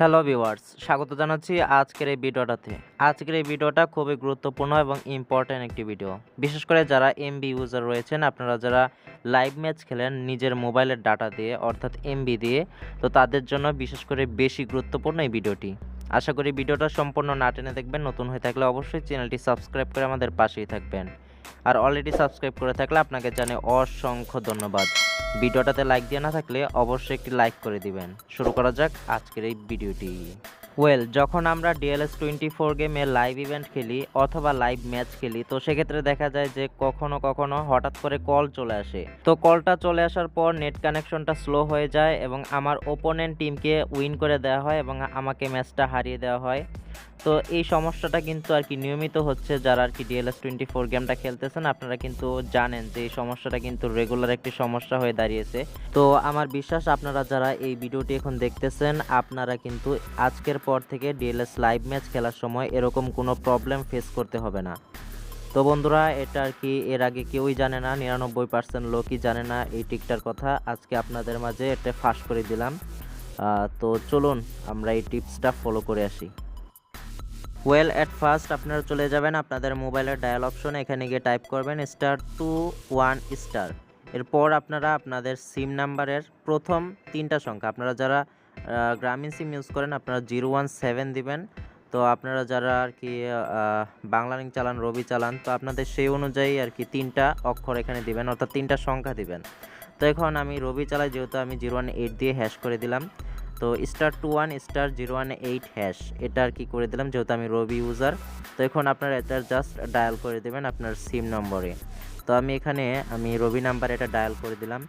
Hello viewers, স্বাগত জানাচ্ছি আজকের এই ভিডিওটাতে। আজকের এই ভিডিওটা খুবই গুরুত্বপূর্ণ এবং ইম্পর্ট্যান্ট একটি ভিডিও। বিশেষ করে যারা এমবি ইউজার রয়েছেন, আপনারা যারা লাইভ ম্যাচ খেলেন নিজের মোবাইলের ডাটা দিয়ে, অর্থাৎ এমবি দিয়ে, তো তাদের জন্য বিশেষ করে বেশি গুরুত্বপূর্ণ এই ভিডিওটি। আশা করি ভিডিওটা সম্পূর্ণ না টেনে দেখবেন, নতুন হয়ে থাকলে অবশ্যই চ্যানেলটি সাবস্ক্রাইব করে আমাদের পাশেই থাকবেন। আর অলরেডি সাবস্ক্রাইব করে থাকলে আপনাকে জানে অসংখ্য ধন্যবাদ। ভিডিওটাতে লাইক দিয়ে না থাকলে অবশ্যই একটি লাইক করে দিবেন। শুরু করা যাক আজকের এই ভিডিওটি। ওয়েল যখন আমরা ডিএলএস টোয়েন্টি ফোর গেমে লাইভ ইভেন্ট খেলি অথবা লাইভ ম্যাচ খেলি, তো সেক্ষেত্রে দেখা যায় যে কখনো কখনো হঠাৎ করে কল চলে আসে। তো কলটা চলে আসার পর নেট কানেকশনটা স্লো হয়ে যায় এবং আমার ওপোনেন্ট টিমকে উইন করে দেওয়া হয় এবং আমাকে ম্যাচটা হারিয়ে দেওয়া হয়। তো এই সমস্যাটা কিন্তু আর কি নিয়মিত হচ্ছে যারা আর কি ডিএলএস টোয়েন্টি ফোর গেমটা খেলতেছেন, আপনারা কিন্তু জানেন যে এই সমস্যাটা কিন্তু রেগুলার একটি সমস্যা হয়ে দাঁড়িয়েছে। তো আমার বিশ্বাস আপনারা যারা এই ভিডিওটি এখন দেখতেছেন, আপনারা কিন্তু আজকের পর থেকে ডিএলএস লাইভ ম্যাচ খেলার সময় এরকম কোনো প্রবলেম ফেস করতে হবে না। তো বন্ধুরা, এটা আর কি এর আগে কেউই জানে না, নিরানব্বই পার্সেন্ট লোকই জানে না এই টিকটার কথা। আজকে আপনাদের মাঝে এটা ফাঁস করে দিলাম। তো চলুন আমরা এই টিপসটা ফলো করে আসি। ওয়েল অ্যাট ফার্স্ট আপনারা চলে যাবেন আপনাদের মোবাইলের ডায়াল অপশনে এখানে গিয়ে টাইপ করবেন স্টার টু ওয়ান স্টার এরপর আপনারা আপনাদের সিম নাম্বারের প্রথম তিনটা সংখ্যা, আপনারা যারা গ্রামীণ সিম ইউজ করেন আপনারা জিরো ওয়ান সেভেন দিবেন। তো আপনারা যারা আর কি বাংলা লিঙ্ক চালান, রবি চালান, তো আপনাদের সেই অনুযায়ী আর কি তিনটা অক্ষর এখানে দিবেন, অর্থাৎ তিনটা সংখ্যা দিবেন। তো এখন আমি রবি চালাই, যেহেতু আমি জিরো ওয়ান এইট দিয়ে হ্যাশ করে দিলাম। তো star two one star zero one eight hash এটা আর কি করে দিলাম? যেহেতু আমি রবি ইউজার তো এখন আপনারা এটা জাস্ট ডায়াল করে দেবেন আপনার সিম নম্বরে। তো আমি এখানে, আমি রবি নাম্বার এটা ডায়াল করে দিলাম।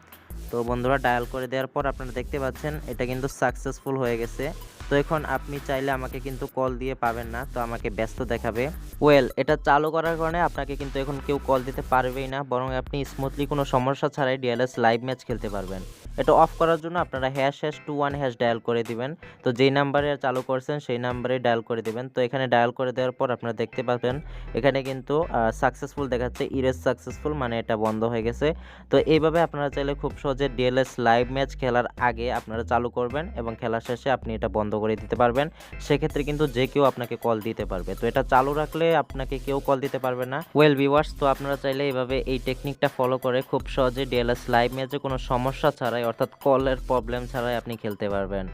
তো বন্ধুরা ডায়াল করে দেওয়ার পর আপনারা দেখতে পাচ্ছেন, এটা কিন্তু সাকসেসফুল হয়ে গেছে। তো এখন আপনি চাইলে আমাকে কিন্তু কল দিয়ে পাবেন না, তো আমাকে ব্যস্ত দেখাবে। ওয়েল এটা চালু করার কারণে আপনাকে কিন্তু এখন কেউ কল দিতে পারবেই না, বরং আপনি স্মুথলি কোনো সমস্যা ছাড়াই ডিএলএস লাইভ ম্যাচ খেলতে পারবেন। এটা অফ করার জন্য আপনারা hash hash two one hash dial করে দিবেন। তো যেই নাম্বারে চালু করছেন, সেই নাম্বারে ডায়াল করে দিবেন। তো এখানে ডায়াল করে দেওয়ার পর আপনারা দেখতে পাবেন, এখানে কিন্তু সাকসেসফুল দেখাচ্ছে ইরেজ সাকসেসফুল মানে এটা বন্ধ হয়ে গেছে। তো এইভাবে আপনারা চাইলে খুব সহজে ডিএলএস লাইভ ম্যাচ খেলার আগে আপনারা চালু করবেন এবং খেলার শেষে আপনি এটা বন্ধ করে দিতে পারবেন। সেক্ষেত্রে কিন্তু যে কেউ আপনাকে কল দিতে পারবে। তো এটা চালু রাখলে আপনাকে কেউ কল দিতে পারবে না। ওয়েল ভিউয়ার্স তো আপনারা চাইলে এইভাবে এই টেকনিকটা ফলো করে খুব সহজে ডিএলএস লাইভ ম্যাচে কোনো সমস্যা ছাড়াই অর্থাৎ কলের প্রবলেম ছাড়াই আপনি খেলতে পারবেন।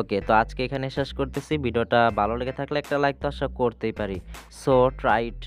ওকে তো আজকে এখানে শেষ করতেছি। ভিডিওটা ভালো লেগে থাকলে একটা লাইক তো আশা করতেই পারি। So try it